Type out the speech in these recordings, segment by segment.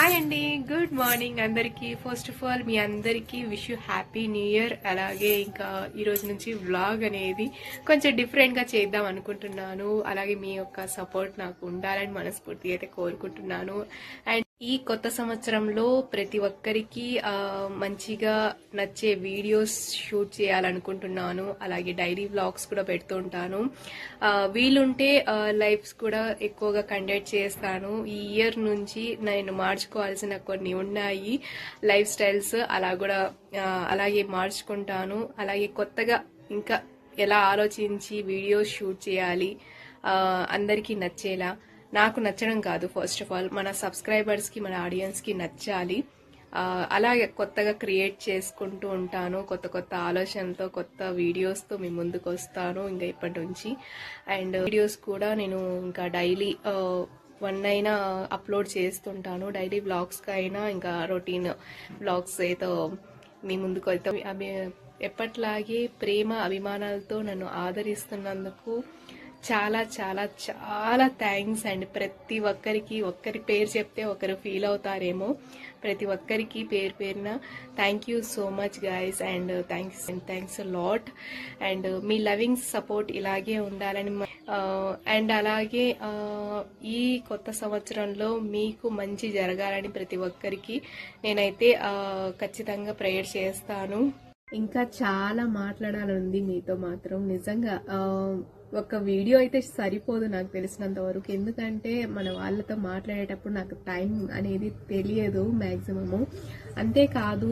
Hi అండి. Good morning అందరికీ. First of all మీ అందరికీ wish you happy new year అలాగే ఇంకా ఈ రోజు నుంచి వ్లాగ్ అనేది కొంచెం డిఫరెంట్గా చేద్దాం అనుకుంటున్నాను. అలాగే మీ యొక్క సపోర్ట్ నాకు ఉండాలని మనస్ఫూర్తి అయితే కోరుకుంటున్నాను. అండ్ ఈ కొత్త సంవత్సరంలో ప్రతి ఒక్కరికి మంచిగా నచ్చే వీడియోస్ షూట్ చేయాలనుకుంటున్నాను. అలాగే డైరీ వ్లాగ్స్ కూడా పెడుతుంటాను ఉంటాను. వీలుంటే లైఫ్స్ కూడా ఎక్కువగా కండక్ట్ చేస్తాను. ఈ ఇయర్ నుంచి నేను మార్చుకోవాల్సిన కొన్ని ఉన్నాయి. లైఫ్ స్టైల్స్ అలా కూడా అలాగే మార్చుకుంటాను. అలాగే కొత్తగా ఇంకా ఎలా ఆలోచించి వీడియోస్ షూట్ చేయాలి అందరికీ నచ్చేలా. నాకు నచ్చడం కాదు ఫస్ట్ ఆఫ్ ఆల్ మన సబ్స్క్రైబర్స్కి మన ఆడియన్స్కి నచ్చాలి. అలాగే కొత్తగా క్రియేట్ చేసుకుంటూ ఉంటాను. కొత్త కొత్త ఆలోచనతో కొత్త వీడియోస్తో మీ ముందుకు వస్తాను ఇంకా ఇప్పటి నుంచి. అండ్ వీడియోస్ కూడా నేను ఇంకా డైలీ వన్ అయినా అప్లోడ్ చేస్తుంటాను. డైలీ బ్లాగ్స్కి అయినా ఇంకా రొటీన్ బ్లాగ్స్ అయితే మీ ముందుకు వెళ్తాం. అవి ఎప్పట్లాగే ప్రేమ అభిమానాలతో నన్ను ఆదరిస్తున్నందుకు చాలా చాలా చాలా థ్యాంక్స్ అండ్. ప్రతి ఒక్కరికి ఒక్కరి పేరు చెప్తే ఒకరు ఫీల్ అవుతారేమో. ప్రతి ఒక్కరికి పేరు పేరున thank you so much guys and thanks and thanks lot and me loving support ఇలాగే ఉండాలని అండ్ అలాగే ఈ కొత్త సంవత్సరంలో మీకు మంచి జరగాలని ప్రతి ఒక్కరికి నేనైతే ఖచ్చితంగా ప్రేయర్ చేస్తాను. ఇంకా చాలా మాట్లాడాలని మీతో మాత్రం. నిజంగా ఒక వీడియో అయితే సరిపోదు నాకు తెలిసినంత వరకు. ఎందుకంటే మన వాళ్ళతో మాట్లాడేటప్పుడు నాకు టైం అనేది తెలియదు మ్యాక్సిమము అంతేకాదు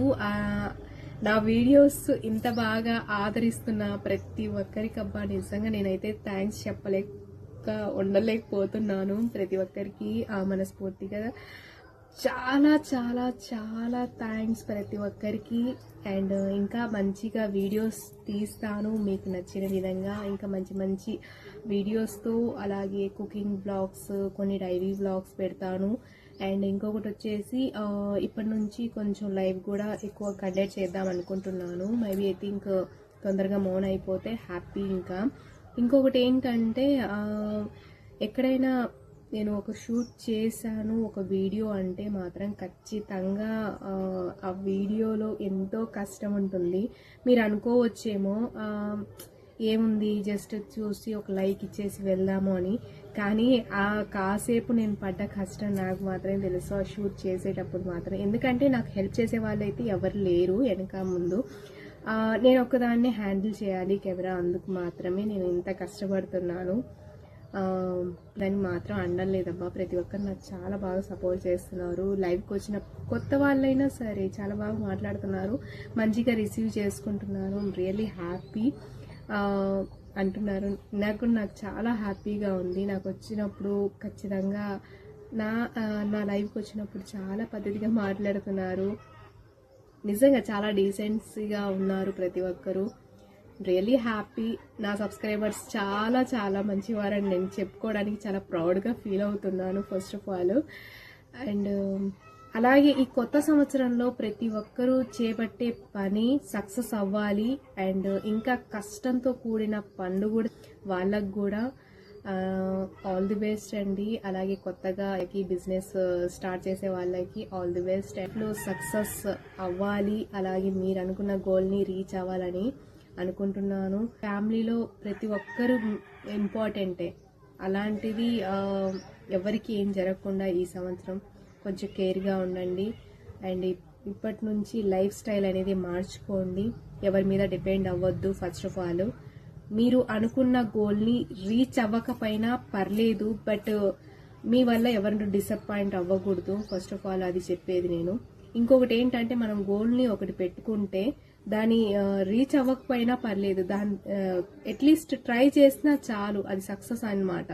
నా వీడియోస్ ఇంత బాగా ఆదరిస్తున్న ప్రతి ఒక్కరికి అబ్బా నిజంగా నేనైతే థ్యాంక్స్ చెప్పలేక ఉండలేకపోతున్నాను. ప్రతి ఒక్కరికి ఆ మనస్ఫూర్తిగా చాలా చాలా చాలా థ్యాంక్స్ ప్రతి ఒక్కరికి. అండ్ uh, ఇంకా మంచిగా వీడియోస్ తీస్తాను. మీకు నచ్చిన విధంగా ఇంకా మంచి మంచి వీడియోస్తో అలాగే కుకింగ్ బ్లాగ్స్ కొన్ని డైరీ బ్లాగ్స్ పెడతాను. అండ్ ఇంకొకటి వచ్చేసి uh, ఇప్పటి నుంచి కొంచెం లైవ్ కూడా ఎక్కువ కండక్ట్ చేద్దాం అనుకుంటున్నాను. మేబీ ఐ థింక్ తొందరగా మౌన్ అయిపోతే హ్యాపీ ఇంకా. ఇంకొకటి ఏంటంటే uh, ఎక్కడైనా నేను ఒక షూట్ చేశాను ఒక వీడియో అంటే మాత్రం ఖచ్చితంగా ఆ, వీడియోలో ఎంతో కష్టం ఉంటుంది. మీరు అనుకోవచ్చేమో ఏముంది జస్ట్ చూసి ఒక లైక్ ఇచ్చేసి వెళ్దాము అని. కానీ ఆ కాసేపు నేను పడ్డ కష్టం నాకు మాత్రమే తెలుసు. ఆ షూట్ చేసేటప్పుడు మాత్రం. ఎందుకంటే నాకు హెల్ప్ చేసే వాళ్ళు అయితే ఎవరు లేరు వెనక ముందు. నేను ఒక్కదాన్నే హ్యాండిల్ చేయాలి కెమెరా. అందుకు మాత్రమే నేను ఇంత కష్టపడుతున్నాను. దాన్ని మాత్రం అండం లేదమ్మా ప్రతి ఒక్కరు నాకు చాలా బాగా సపోర్ట్ చేస్తున్నారు. లైవ్కి వచ్చిన కొత్త వాళ్ళైనా సరే చాలా బాగా మాట్లాడుతున్నారు. మంచిగా రిసీవ్ చేసుకుంటున్నారు. రియల్లీ హ్యాపీ అంటున్నారు. నాకు నాకు చాలా హ్యాపీగా ఉంది. నాకు వచ్చినప్పుడు ఖచ్చితంగా నా నా లైఫ్కి వచ్చినప్పుడు చాలా పద్ధతిగా మాట్లాడుతున్నారు. నిజంగా చాలా డీసెన్సీగా ఉన్నారు ప్రతి ఒక్కరు. రియలీ హ్యాపీ నా సబ్స్క్రైబర్స్ చాలా చాలా మంచివారని నేను చెప్పుకోవడానికి చాలా ప్రౌడ్గా ఫీల్ అవుతున్నాను ఫస్ట్ ఆఫ్ ఆల్ అండ్ అలాగే ఈ కొత్త సంవత్సరంలో ప్రతి ఒక్కరూ చేపట్టే పని సక్సెస్ అవ్వాలి. అండ్ uh, ఇంకా కష్టంతో కూడిన పండు కూడా వాళ్ళకు కూడా ఆల్ ది బెస్ట్ అండి. అలాగే కొత్తగా ఈ బిజినెస్ స్టార్ట్ uh, చేసే వాళ్ళకి all the best and success అవ్వాలి. అలాగే మీరు అనుకున్న గోల్ని రీచ్ అవ్వాలని అనుకుంటున్నాను. ఫ్యామిలీలో ప్రతి ఒక్కరు ఇంపార్టెంటే. అలాంటిది ఎవరికి ఏం జరగకుండా ఈ సంవత్సరం కొంచెం కేర్గా ఉండండి. అండ్ ఇప్పటి నుంచి లైఫ్ స్టైల్ అనేది మార్చుకోండి. ఎవరి మీద డిపెండ్ అవ్వద్దు ఫస్ట్ ఆఫ్ ఆల్. మీరు అనుకున్న గోల్ని రీచ్ అవ్వకపోయినా పర్లేదు బట్ మీ వల్ల ఎవరిని డిసప్పాయింట్ అవ్వకూడదు. ఫస్ట్ ఆఫ్ ఆల్ అది చెప్పేది నేను. ఇంకొకటి ఏంటంటే మనం గోల్ని ఒకటి పెట్టుకుంటే దాని రీచ్ అవ్వకపోయినా పర్లేదు. దాని అట్లీస్ట్ ట్రై చేసినా చాలు అది సక్సెస్ అన్నమాట.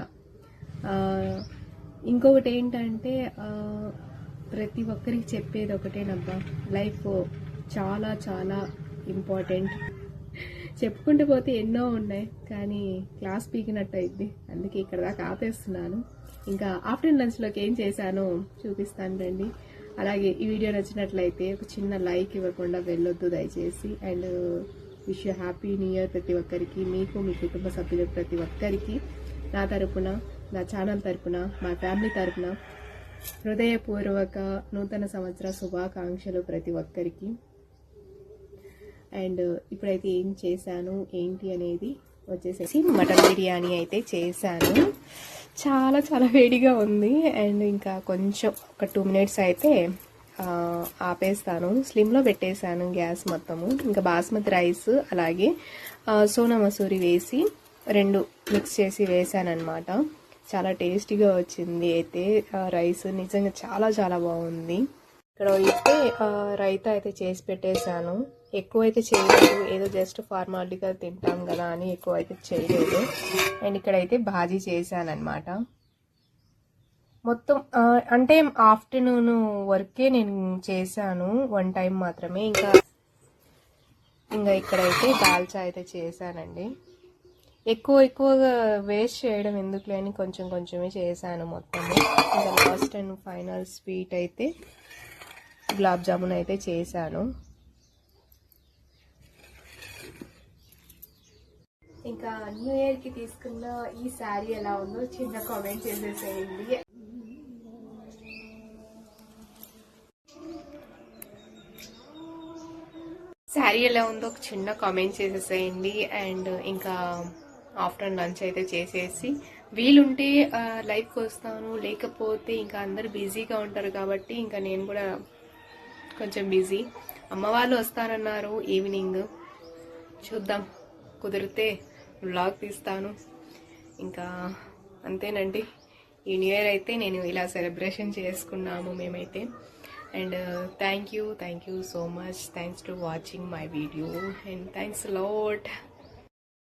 ఇంకొకటి ఏంటంటే ప్రతి ఒక్కరికి చెప్పేది ఒకటేనబ్బా లైఫ్ చాలా చాలా ఇంపార్టెంట్ చెప్పుకుంటూ పోతే ఎన్నో ఉన్నాయి కానీ క్లాస్ పీకినట్టు అయింది. అందుకే ఇక్కడ దాకా ఆపేస్తున్నాను. ఇంకా ఆఫ్టర్నూన్ లంచ్లోకి ఏం చేశానో చూపిస్తాను రండి. అలాగే ఈ వీడియో నచ్చినట్లయితే ఒక చిన్న లైక్ ఇవ్వకుండా వెళ్ళొద్దు దయచేసి. And wish you happy new year ప్రతి ఒక్కరికి మీకు మీ కుటుంబ సభ్యులు ప్రతి ఒక్కరికి. నా తరపున నా ఛానల్ తరపున మా ఫ్యామిలీ తరపున హృదయపూర్వక నూతన సంవత్సర శుభాకాంక్షలు ప్రతి ఒక్కరికి. అండ్ ఇప్పుడైతే ఏం చేశాను ఏంటి అనేది వచ్చేసేసి మటన్ బిర్యానీ అయితే చేశాను. చాలా చాలా వేడిగా ఉంది. అండ్ ఇంకా కొంచెం ఒక టూ మినిట్స్ అయితే ఆపేస్తాను. స్లిమ్లో పెట్టేశాను గ్యాస్ మొత్తము. ఇంకా బాస్మతి రైస్ అలాగే సోనా మసూరి వేసి రెండు మిక్స్ చేసి వేసాను చాలా టేస్టీగా వచ్చింది అయితే రైస్. నిజంగా చాలా చాలా బాగుంది. ఇక్కడ అయితే రైతా అయితే చేసి పెట్టేశాను. ఎక్కువ అయితే చేయలేదు. ఏదో జస్ట్ ఫార్మాలిటీగా తింటాం కదా అని ఎక్కువ అయితే చేయలేదు. అండ్ ఇక్కడైతే భాజీ చేశాను అనమాట మొత్తం అంటే ఆఫ్టర్నూన్ వర్కే నేను చేశాను. వన్ టైం మాత్రమే. ఇంకా ఇంకా ఇక్కడైతే దాల్చా అయితే చేశానండి. ఎక్కువ ఎక్కువగా వేస్ట్ చేయడం ఎందుకులే అని కొంచెం కొంచెమే చేశాను మొత్తం ఇంకా లాస్ట్ అండ్ ఫైనల్ స్వీట్ అయితే గులాబ్ జామున్ అయితే చేశాను. ఇంకా న్యూ ఇయర్కి తీసుకున్న ఈ శారీ ఎలా ఉందో చిన్న కామెంట్ చేసేసేయండి. శారీ ఎలా ఉందో ఒక చిన్న కామెంట్ చేసేసేయండి. అండ్ ఇంకా ఆఫ్టర్ లంచ్ అయితే చేసేసి వీలుంటే లైఫ్కి వస్తాను. లేకపోతే ఇంకా అందరు బిజీగా ఉంటారు కాబట్టి ఇంకా నేను కూడా కొంచెం బిజీ. అమ్మ వాళ్ళు వస్తారన్నారు ఈవినింగ్. చూద్దాం. కుదిరితే వ్లాగ్ తీస్తాను. ఇంకా అంతేనండి. ఈ న్యూ ఇయర్ అయితే నేను ఇలా సెలబ్రేషన్ చేసుకున్నాము మేమైతే. And thank you thank you so much thanks to watching my video and thanks lot